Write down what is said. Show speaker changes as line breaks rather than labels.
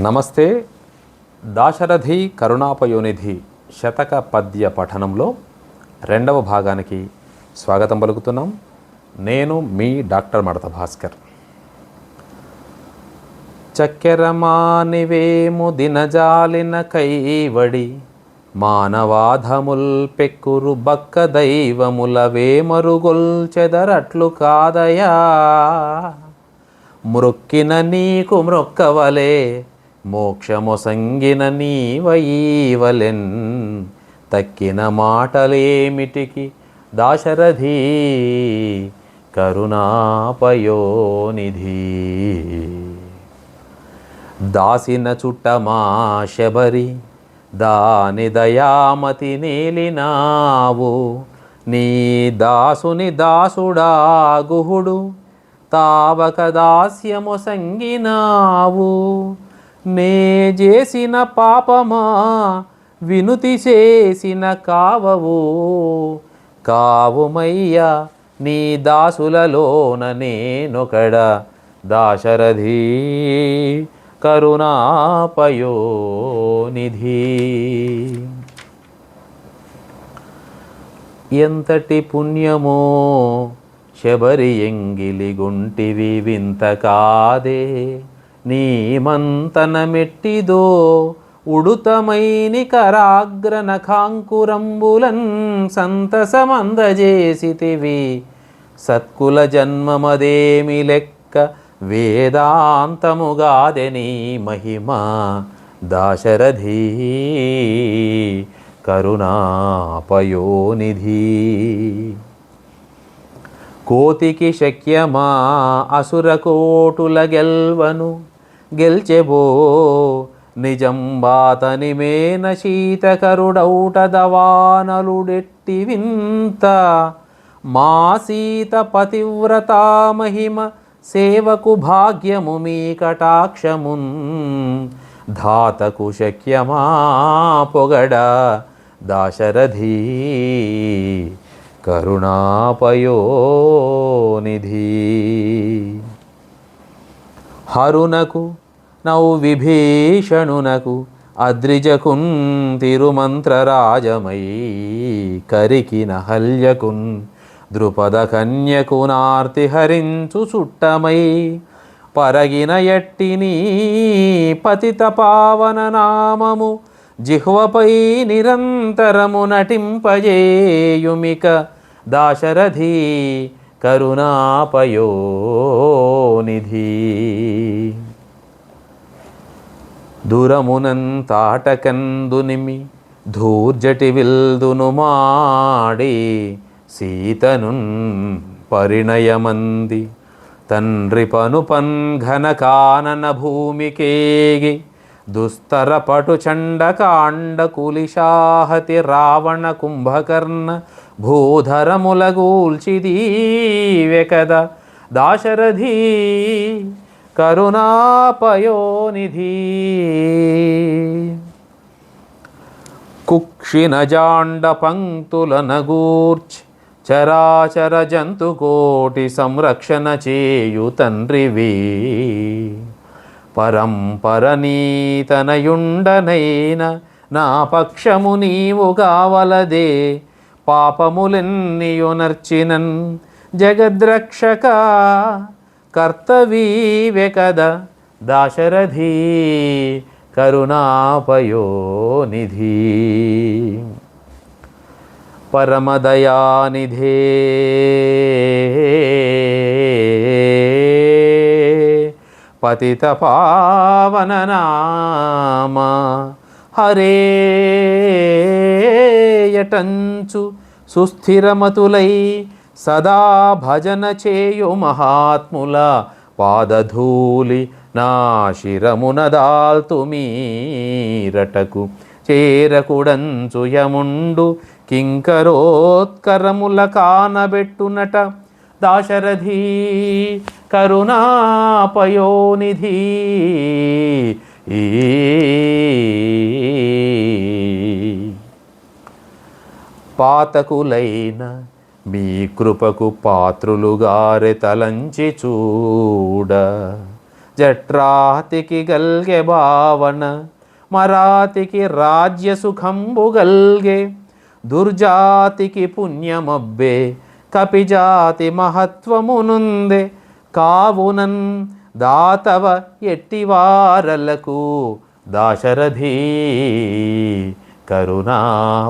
నమస్తే. దాశరథి కరుణాపయోనిధి శతక పద్య పఠనంలో రెండవ భాగానికి స్వాగతం పలుకుతున్నాం. నేను మీ డాక్టర్ మడత భాస్కర్. చక్కెరమానివేము దినజాలిన కైవడి మానవాధముల్ పెక్కురు బక్క దైవముల వేమరుగొల్చెదరట్లు కాదయా. మృక్కిన నీకు మ్రొక్కవలే మోక్షమొసంగిన నీవయీవలెన్ తక్కిన మాటలేమిటికి దాశరథి? కరుణాపయోనిధి. దాసిన చుట్టమా శబరి దాని దయామతి నేలినావు. నీ దాసుని దాసుడా గుహుడు తావక దాస్యము సంగినావు నే చేసిన పాపమా వినుతి చేసిన కావవు. కావుమయ్యా నీ దాసులలోన నేనొకడ దాశరథి కరుణాపయోనిధి. ఎంతటి పుణ్యమో శబరి ఎంగిలి గుంటివి వింత కాదే. నీ ఉడుతమైని కరాగ్రనఖాంకురంబులన్ సంతసమందజేసితివి. సత్కుల జన్మమదేమి లెక్క వేదాంతముగాదె నీ మహిమ. దాశరథీ కరుణాపయోనిధి. కోతికి శక్యమా అసురకోటుల గెల్వను గెల్చెబో. నిజం బాతని మేన శీతకరుడౌట దవానలుడెట్టి వింత మా సీత పతివ్రతా మహిమ సేవకు భాగ్యము మీ కటాక్షమున్. ధాతకు శక్యమా పొగడ దాశరథీ. కరుణాపయోనిధి. హరునకు నౌ విభీషణునకు అద్రిజకున్ తిరుమంత్రరాజమై కరికి నహల్యకున్ ద్రుపద కన్యకునార్తి హరించు చుట్టమై పరగిన ఎట్టిని పతిత పావన నామము జిహ్వపై నిరంతరము నటింపజేయుమిక దాశరథి కరుణాపయోనిధి. దూరమునంతాటకందునిమి ధూర్జటి విల్దునుమాడి సీతనున్ పరిణయమంది తండ్రి పనుపన్ ఘన కానన భూమికేగి దుస్తరపటు చండకాండ కులిశాహతి రావణ కుంభకర్ణ భూధరములగూల్చిదీవె కద దాశరథీ కరుణాపయోనిధి. కుక్షినజాండ పంక్తుల నగూర్చి చరాచర జంతుకోటి సంరక్షణ చేయు తండ్రివి పరంపర నీతనయుండనైన నా పక్షము నీవు కావలదే. పాపములెన్నియునర్చినన్ జగద్రక్షక. కర్తవీవె కదా దాశరథీ కరుణాపయోనిధి. పరమదయానిధే. పతిత పావన నామ హరే యటంచు సుస్థిరమతులై సదా భజన చేయు మహాత్ముల పాదధూలి నా శిరమున దాల్తు మీరటకు. చేరకుడంచు యముండు కింకరోత్కరముల కానబెట్టునట. దాశరథీ కరుణాపయోనిధి పాతకులైన మీ కృపకు పాత్రులుగారె తలంచి చూడ. జట్రాతికి గల్గే భావన మరాతికి రాజ్య సుఖంబు గల్గే దుర్జాతికి పుణ్యమబ్బే కపిజాతి మహత్వమునుందే కావునన్ దాతవ ఎట్టివారలకు దాశరథి కరుణాపయోనిధి.